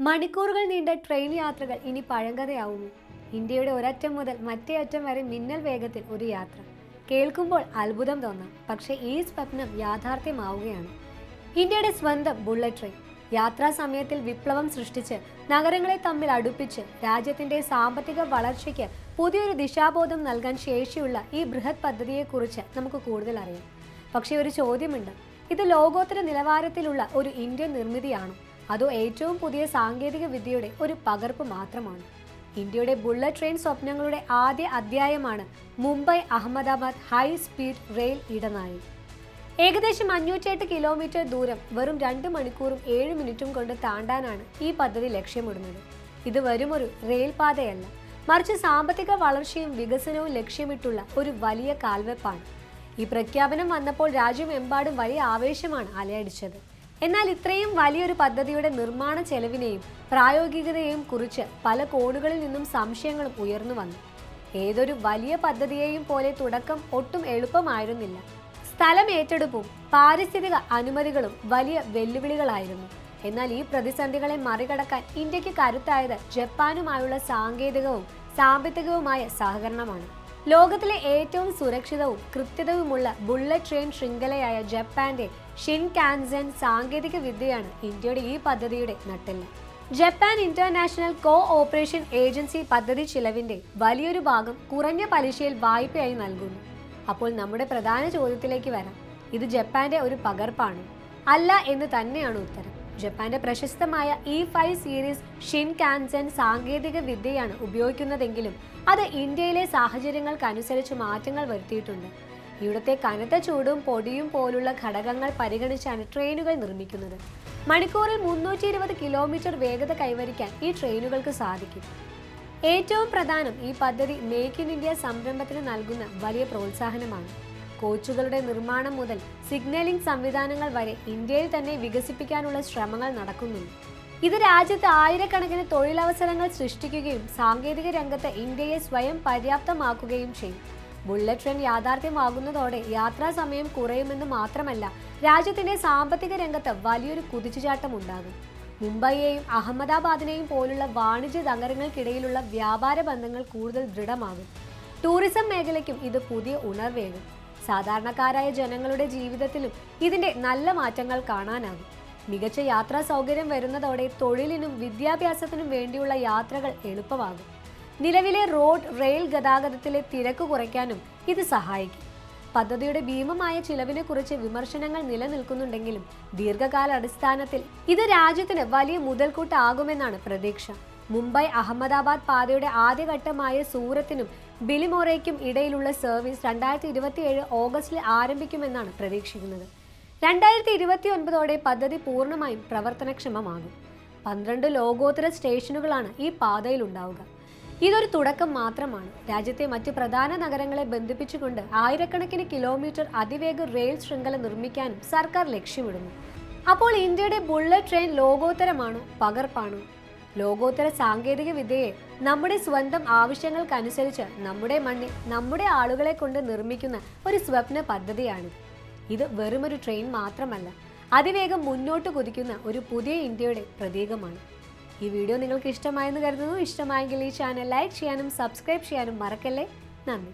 മണിക്കൂറുകൾ നീണ്ട ട്രെയിൻ യാത്രകൾ ഇനി പഴങ്കഥയാവുമോ ഇന്ത്യയുടെ ഒരറ്റം മുതൽ മറ്റേ അറ്റം വരെ മിന്നൽ വേഗത്തിൽ ഒരു യാത്ര. കേൾക്കുമ്പോൾ അത്ഭുതം തോന്നാം. പക്ഷേ ഈ സ്വപ്നം യാഥാർത്ഥ്യമാവുകയാണ്. ഇന്ത്യയുടെ സ്വന്തം ബുള്ളറ്റ് ട്രെയിൻ. യാത്രാ സമയത്തിൽ വിപ്ലവം സൃഷ്ടിച്ച് നഗരങ്ങളെ തമ്മിൽ അടുപ്പിച്ച് രാജ്യത്തിന്റെ സാമ്പത്തിക വളർച്ചയ്ക്ക് പുതിയൊരു ദിശാബോധം നൽകാൻ ശേഷിയുള്ള ഈ ബൃഹത് പദ്ധതിയെക്കുറിച്ച് നമുക്ക് കൂടുതൽ അറിയാം പക്ഷേ ഒരു ചോദ്യമുണ്ട്. ഇത് ലോകോത്തര നിലവാരത്തിലുള്ള ഒരു ഇന്ത്യൻ നിർമ്മിതിയാണോ? അതോ ഏറ്റവും പുതിയ സാങ്കേതിക വിദ്യയുടെ ഒരു പകർപ്പ് മാത്രമാണ്. ഇന്ത്യയുടെ ബുള്ളറ്റ് ട്രെയിൻ സ്വപ്നങ്ങളുടെ ആദ്യ അധ്യായമാണ് Mumbai Ahmedabad high speed rail ഇടനാഴി. ഏകദേശം അഞ്ഞൂറ്റിയെട്ട് കിലോമീറ്റർ ദൂരം വെറും രണ്ട് മണിക്കൂറും ഏഴ് മിനിറ്റും കൊണ്ട് താണ്ടാനാണ് ഈ പദ്ധതി ലക്ഷ്യമിടുന്നത്. ഇത് വരും റെയിൽ പാതയല്ല മറിച്ച് സാമ്പത്തിക വളർച്ചയും വികസനവും ലക്ഷ്യമിട്ടുള്ള ഒരു വലിയ കാൽവെപ്പാണ്. ഈ പ്രഖ്യാപനം വന്നപ്പോൾ രാജ്യമെമ്പാടും വലിയ ആവേശമാണ് അലയടിച്ചത് എന്നാൽ ഇത്രയും വലിയൊരു പദ്ധതിയുടെ നിർമ്മാണ ചെലവിനെയും പ്രായോഗികതയെയും കുറിച്ച് പല കോണുകളിൽ നിന്നും സംശയങ്ങളും ഉയർന്നു വന്നു. ഏതൊരു വലിയ പദ്ധതിയെയും പോലെ തുടക്കം ഒട്ടും എളുപ്പമായിരുന്നില്ല. സ്ഥലം ഏറ്റെടുപ്പും പാരിസ്ഥിതിക അനുമതികളും വലിയ വെല്ലുവിളികളായിരുന്നു. എന്നാൽ ഈ പ്രതിസന്ധികളെ മറികടക്കാൻ ഇന്ത്യയ്ക്ക് കരുത്തായത് ജപ്പാനുമായുള്ള സാങ്കേതികവും സാമ്പത്തികവുമായ സഹകരണമാണ്. ലോകത്തിലെ ഏറ്റവും സുരക്ഷിതവും കൃത്യതവുമുള്ള ബുള്ളറ്റ് ട്രെയിൻ ശൃംഖലയായ ജപ്പാന്റെ ഷിൻ കാൻസൻ സാങ്കേതിക വിദ്യയാണ് ഇന്ത്യയുടെ ഈ പദ്ധതിയുടെ നട്ടെല്ല്. Japan international cooperation agency പദ്ധതി ചിലവിന്റെ വലിയൊരു ഭാഗം കുറഞ്ഞ പലിശയിൽ വായ്പയായി നൽകുന്നു. അപ്പോൾ നമ്മുടെ പ്രധാന ചോദ്യത്തിലേക്ക് വരാം. ഇത് ജപ്പാന്റെ ഒരു പകർപ്പാണ്. അല്ല എന്ന് തന്നെയാണ് ഉത്തരം. ജപ്പാന്റെ പ്രശസ്തമായ E five series Shinkansen സാങ്കേതിക വിദ്യയാണ് ഉപയോഗിക്കുന്നതെങ്കിലും അത് ഇന്ത്യയിലെ സാഹചര്യങ്ങൾക്കനുസരിച്ച് മാറ്റങ്ങൾ വരുത്തിയിട്ടുണ്ട്. ഇവിടുത്തെ കനത്ത ചൂടും പൊടിയും പോലുള്ള ഘടകങ്ങൾ പരിഗണിച്ചാണ് ട്രെയിനുകൾ നിർമ്മിക്കുന്നത്. മണിക്കൂറിൽ മുന്നൂറ്റി ഇരുപത് കിലോമീറ്റർ വേഗത കൈവരിക്കാൻ ഈ ട്രെയിനുകൾക്ക് സാധിക്കും. ഏറ്റവും പ്രധാനം ഈ പദ്ധതി മേക്ക് ഇൻ ഇന്ത്യ സംരംഭത്തിന് നൽകുന്ന വലിയ പ്രോത്സാഹനമാണ്. കോച്ചുകളുടെ നിർമ്മാണം മുതൽ സിഗ്നലിംഗ് സംവിധാനങ്ങൾ വരെ ഇന്ത്യയിൽ തന്നെ വികസിപ്പിക്കാനുള്ള ശ്രമങ്ങൾ നടക്കുന്നുണ്ട്. ഇത് രാജ്യത്ത് ആയിരക്കണക്കിന് തൊഴിലവസരങ്ങൾ സൃഷ്ടിക്കുകയും സാങ്കേതിക രംഗത്ത് ഇന്ത്യയെ സ്വയം പര്യാപ്തമാക്കുകയും ചെയ്യും. ബുള്ളറ്റ് ട്രെയിൻ യാഥാർത്ഥ്യമാകുന്നതോടെ യാത്രാ സമയം കുറയുമെന്ന് മാത്രമല്ല രാജ്യത്തിന്റെ സാമ്പത്തിക രംഗത്ത് വലിയൊരു കുതിച്ചുചാട്ടം ഉണ്ടാകും. മുംബൈയെയും അഹമ്മദാബാദിനെയും പോലുള്ള വാണിജ്യ നഗരങ്ങൾക്കിടയിലുള്ള വ്യാപാര ബന്ധങ്ങൾ കൂടുതൽ ദൃഢമാകും. ടൂറിസം മേഖലയ്ക്കും ഇത് പുതിയ ഉണർവേകും. സാധാരണക്കാരായ ജനങ്ങളുടെ ജീവിതത്തിലും ഇതിന്റെ നല്ല മാറ്റങ്ങൾ കാണാനാകും. മികച്ച യാത്രാ സൗകര്യം വരുന്നതോടെ തൊഴിലിനും വിദ്യാഭ്യാസത്തിനും വേണ്ടിയുള്ള യാത്രകൾ എളുപ്പമാകും. നിലവിലെ റോഡ് റെയിൽ ഗതാഗതത്തിലെ തിരക്ക് കുറയ്ക്കാനും ഇത് സഹായിക്കും. പദ്ധതിയുടെ ഭീമമായ ചിലവിനെക്കുറിച്ച് വിമർശനങ്ങൾ നിലനിൽക്കുന്നുണ്ടെങ്കിലും ദീർഘകാല അടിസ്ഥാനത്തിൽ ഇത് രാജ്യത്തിന് വലിയ മുതൽക്കൂട്ടാകുമെന്നാണ് പ്രതീക്ഷ. മുംബൈ അഹമ്മദാബാദ് പാതയുടെ ആദ്യഘട്ടമായ സൂറത്തിനും ബിലിമോറയ്ക്കും ഇടയിലുള്ള സർവീസ് രണ്ടായിരത്തി ഇരുപത്തിയേഴ് ഓഗസ്റ്റിൽ ആരംഭിക്കുമെന്നാണ് പ്രതീക്ഷിക്കുന്നത്. രണ്ടായിരത്തി ഇരുപത്തി ഒൻപതോടെ പദ്ധതി പൂർണമായും പ്രവർത്തനക്ഷമമാകും. പന്ത്രണ്ട് ലോകോത്തര സ്റ്റേഷനുകളാണ് ഈ പാതയിൽ ഉണ്ടാവുക ഇതൊരു തുടക്കം മാത്രമാണ്. രാജ്യത്തെ മറ്റ് പ്രധാന നഗരങ്ങളെ ബന്ധിപ്പിച്ചുകൊണ്ട് ആയിരക്കണക്കിന് കിലോമീറ്റർ അതിവേഗ റെയിൽ ശൃംഖല നിർമ്മിക്കാനും സർക്കാർ ലക്ഷ്യമിടുന്നു. അപ്പോൾ ഇന്ത്യയുടെ ബുള്ളറ്റ് ട്രെയിൻ ലോകോത്തരമാണോ പകർപ്പാണോ? ലോകോത്തര സാങ്കേതിക വിദ്യയെ നമ്മുടെ സ്വന്തം ആവശ്യങ്ങൾക്കനുസരിച്ച് നമ്മുടെ മണ്ണിൽ നമ്മുടെ ആളുകളെ കൊണ്ട് നിർമ്മിക്കുന്ന ഒരു സ്വപ്ന പദ്ധതിയാണ് ഇത്. വെറുമൊരു ട്രെയിൻ മാത്രമല്ല അതിവേഗം മുന്നോട്ട് കുതിക്കുന്ന ഒരു പുതിയ ഇന്ത്യയുടെ പ്രതീകമാണ്. ഈ വീഡിയോ നിങ്ങൾക്ക് ഇഷ്ടമായെന്ന് കരുതുന്നു. ഇഷ്ടമായെങ്കിൽ ഈ ചാനൽ ലൈക്ക് ചെയ്യാനും സബ്സ്ക്രൈബ് ചെയ്യാനും മറക്കല്ലേ? നന്ദി.